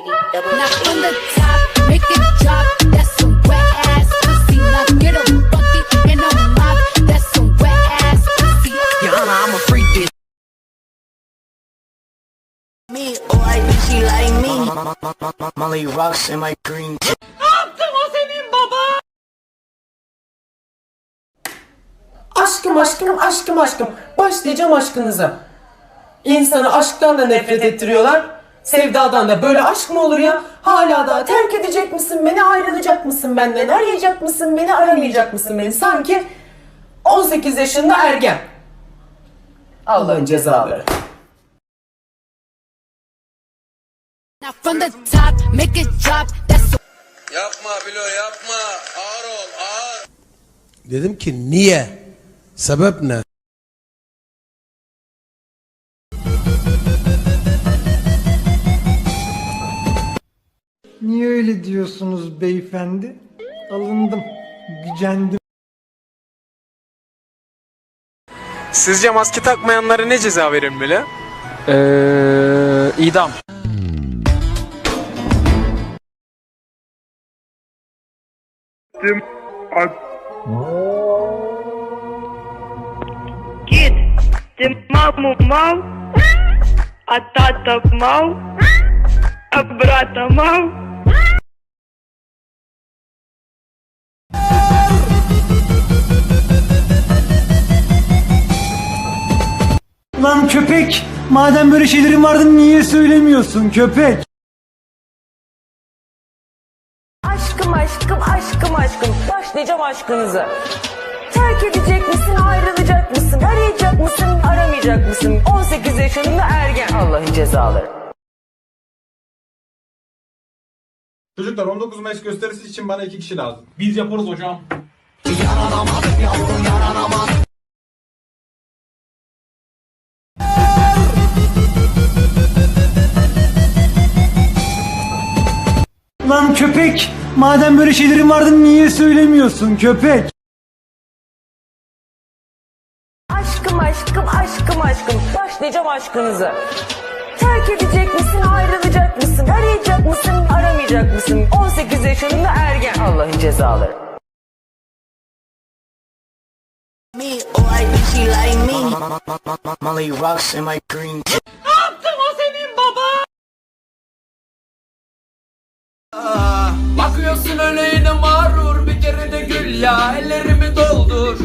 Diddy, double from E. the top, make it drop. That's some wet ass pussy. Now get a bucket and a mop. That's some wet ass pussy. Your Honor, I'm a freak bitch. Me, oh, I think she like me. Molly rocks in my green. Aşkım aşkım aşkım aşkım. Başlayacağım aşkınıza. İnsanı aşktan da nefret ettiriyorlar. Sevdadan da böyle aşk mı olur ya? Hala daha terk edecek misin beni, ayrılacak mısın benden, arayacak mısın beni, aramayacak mısın beni? Sanki 18 yaşında ergen. Allah'ın cezaları. Yapma Bilo yapma. Ağır ol ağır. Dedim ki niye? Sebep ne? Niye öyle diyorsunuz beyefendi? Alındım, gücendim. Sizce maske takmayanlara ne ceza verilmeli? Ee, idam. Кит, ты маму мал, а тата мал, а брата мал. Lan köpek! Madem böyle şeylerin vardı niye söylemiyorsun köpek? Aşkım aşkım aşkım aşkım. Başlayacağım aşkınıza. Terk edecek misin, ayrılacak mısın, arayacak mısın, aramayacak mısın? 18 yaşında ergen. Allah'ın cezaları. Çocuklar 19 Mayıs gösterisi için bana iki kişi lazım. Biz yaparız hocam. Lan köpek! Madem böyle şeylerin vardı niye söylemiyorsun köpek? Aşkım aşkım aşkım aşkım. Başlayacağım aşkınıza. Terk edecek misin, ayrılacak mısın, arayacak mısın, aramayacak mısın? 18 yaşında ergen. Allah'ın cezaları. Me, oh, I think she like me. Molly rocks in my green yine mağrur bir kere de gül ya ellerimi doldur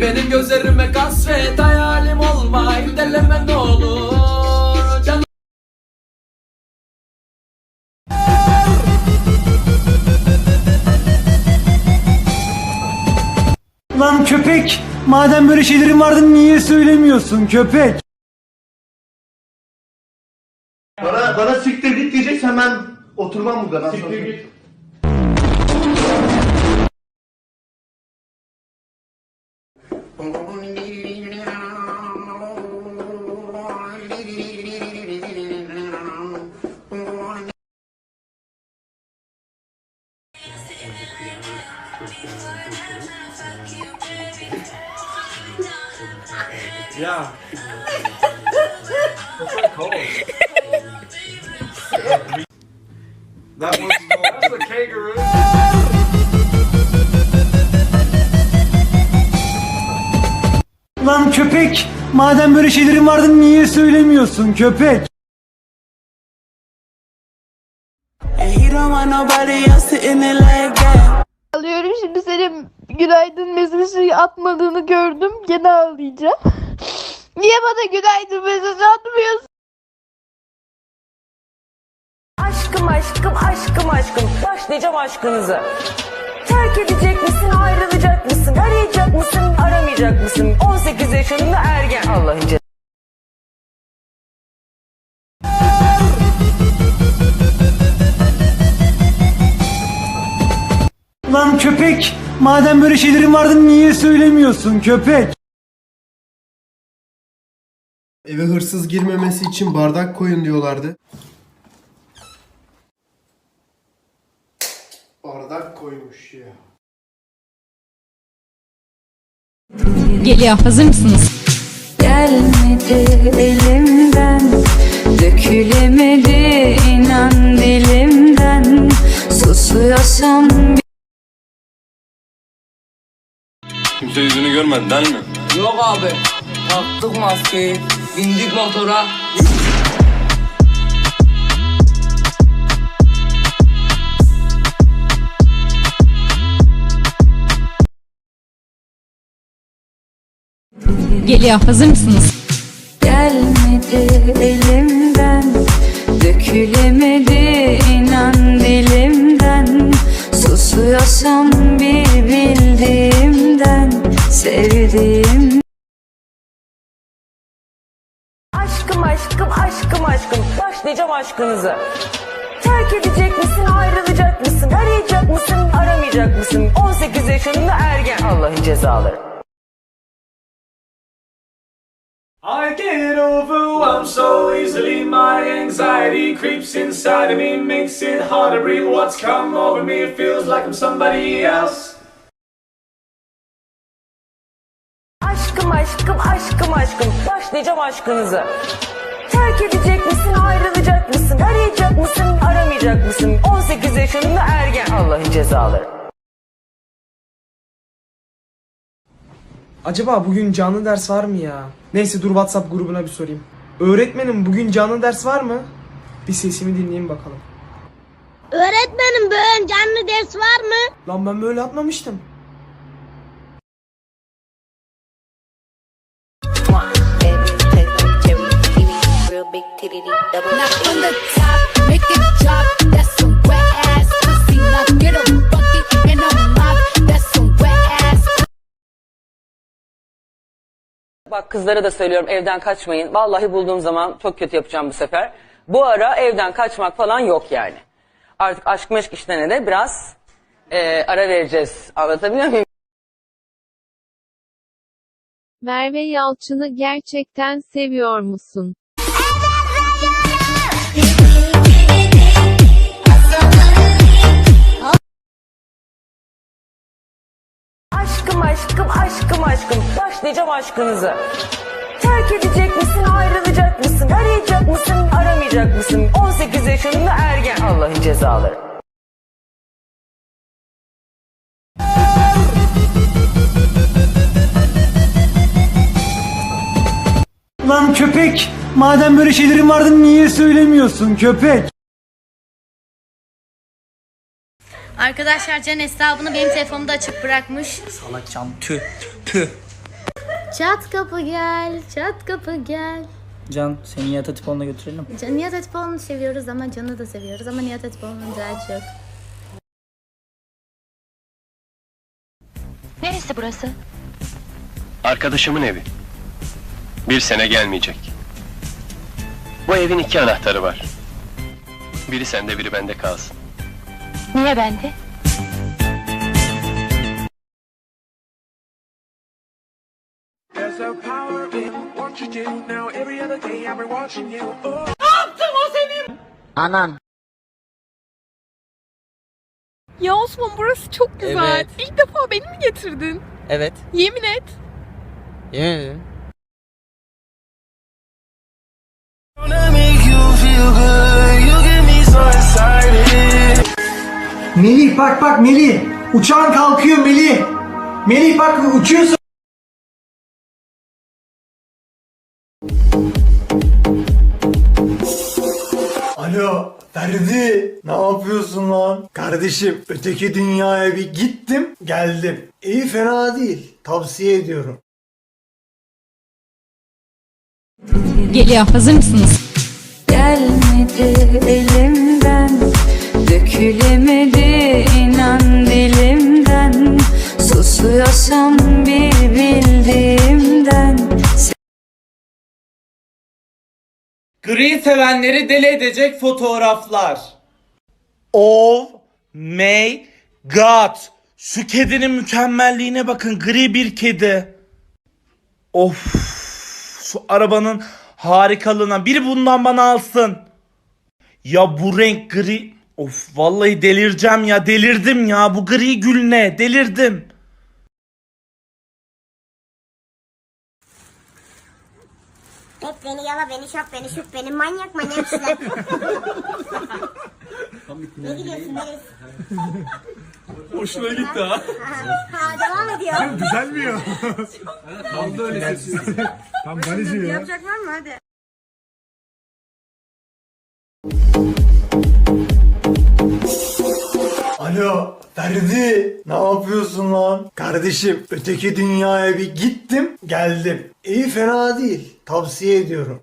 Benim gözlerime kasvet hayalim olma deleme ne olur Canım Lan köpek! Madem böyle şeylerin vardı niye söylemiyorsun köpek? Bana, bana siktir git diyeceksen ben oturmam bu kadar. Siktir git. Ya. That was That's a kangaroo. Lan köpek! Madem böyle şeylerin vardı niye söylemiyorsun köpek? Alıyorum şimdi senin günaydın mesajı atmadığını gördüm. Gene ağlayacağım. Niye bana günaydın mesajı atmıyorsun? Aşkım aşkım aşkım aşkım. Başlayacağım aşkınıza. Terk edecek misin, ayrılacak mısın, arayacak mısın, aramayacak mısın? 18 yaşında ergen. Allah'ın cezaları. Lan köpek! Madem böyle şeylerin vardı niye söylemiyorsun köpek? Eve hırsız girmemesi için bardak koyun diyorlardı. Bardak koymuş ya. Geliyor. Hazır mısınız? Gelmedi elimden Dökülemedi inan dilimden Susuyorsam gelmedi değil mi? Yok abi. Taktık maskeyi. Bindik motora. Geliyor. Hazır mısınız? Gelmedi elimden Dökülemedi inan dilimden Susuyorsam bir bildiğimden Sevdiğim Aşkım aşkım aşkım aşkım başlayacağım aşkınıza. Terk edecek misin ayrılacak mısın arayacak mısın aramayacak mısın 18 yaşında ergen Allah'ın cezaları. I get overwhelmed so easily. My anxiety creeps inside of me, makes it hard to breathe. What's come over me? It feels like I'm somebody else. Aşkım aşkım aşkım aşkım başlayacağım aşkınıza. Terk edecek misin ayrılacak mısın arayacak mısın aramayacak mısın 18 yaşında ergen Allah'ın cezaları. Acaba bugün canlı ders var mı ya? Neyse dur WhatsApp grubuna bir sorayım. Öğretmenim bugün canlı ders var mı? Bir sesimi dinleyin bakalım. Öğretmenim bugün canlı ders var mı? Lan ben böyle atmamıştım. Now from the top, make it Bak kızlara da söylüyorum evden kaçmayın. Vallahi bulduğum zaman çok kötü yapacağım bu sefer. Bu ara evden kaçmak falan yok yani. Artık aşk meşk işlerine de biraz eee, ara vereceğiz. Anlatabiliyor muyum? Merve Yalçın'ı gerçekten seviyor musun? Aşkım aşkım aşkım aşkım başlayacağım aşkınıza. Terk edecek misin ayrılacak mısın arayacak mısın aramayacak mısın 18 yaşında ergen Allah'ın cezaları. Lan köpek! Madem böyle şeylerin vardı niye söylemiyorsun köpek? Arkadaşlar Can hesabını benim telefonumda açık bırakmış. Salakçam tüh tüh. Çat kapı gel, çat kapı gel. Can seni yat atiponla götürelim. Can, Nihat Hatipoğlu'nu seviyoruz ama Can'ı da seviyoruz ama Nihat Hatipoğlu'nun daha çok. Neresi burası? Arkadaşımın evi. Bir sene gelmeyecek. Bu evin iki anahtarı var. Biri sende biri bende kalsın. Niye bende? Anan. Ya Osman burası çok güzel. Evet. İlk defa beni mi getirdin? Evet. Yemin et. Yemin ederim. Melih bak bak Melih. Uçağın kalkıyor Melih. Melih bak uçuyorsun. Alo Ferdi ne yapıyorsun lan? Kardeşim öteki dünyaya bir gittim geldim. İyi fena değil tavsiye ediyorum. Geliyor. Hazır mısınız? Gelmedi elimden Dökülemedi inan dilimden Susuyorsam bir bildiğimden Gri sevenleri deli edecek fotoğraflar. Oh my god. Şu kedinin mükemmelliğine bakın. Gri bir kedi. Of. Şu arabanın harikalığına. Biri bundan bana alsın. Ya bu renk gri. Of vallahi delireceğim ya. Delirdim ya. Bu gri gül ne? Delirdim. Et beni yala beni şap beni şup beni manyak manyak işler. ne gidiyorsun neresi? Hoşuna gitti ha. Ha devam ediyor. Düzelmiyor. Oldu öyle sessiz. Tam valizi ya. Yapacak var mı hadi. Alo Ferdi ne yapıyorsun lan? Kardeşim öteki dünyaya bir gittim geldim. İyi fena değil tavsiye ediyorum.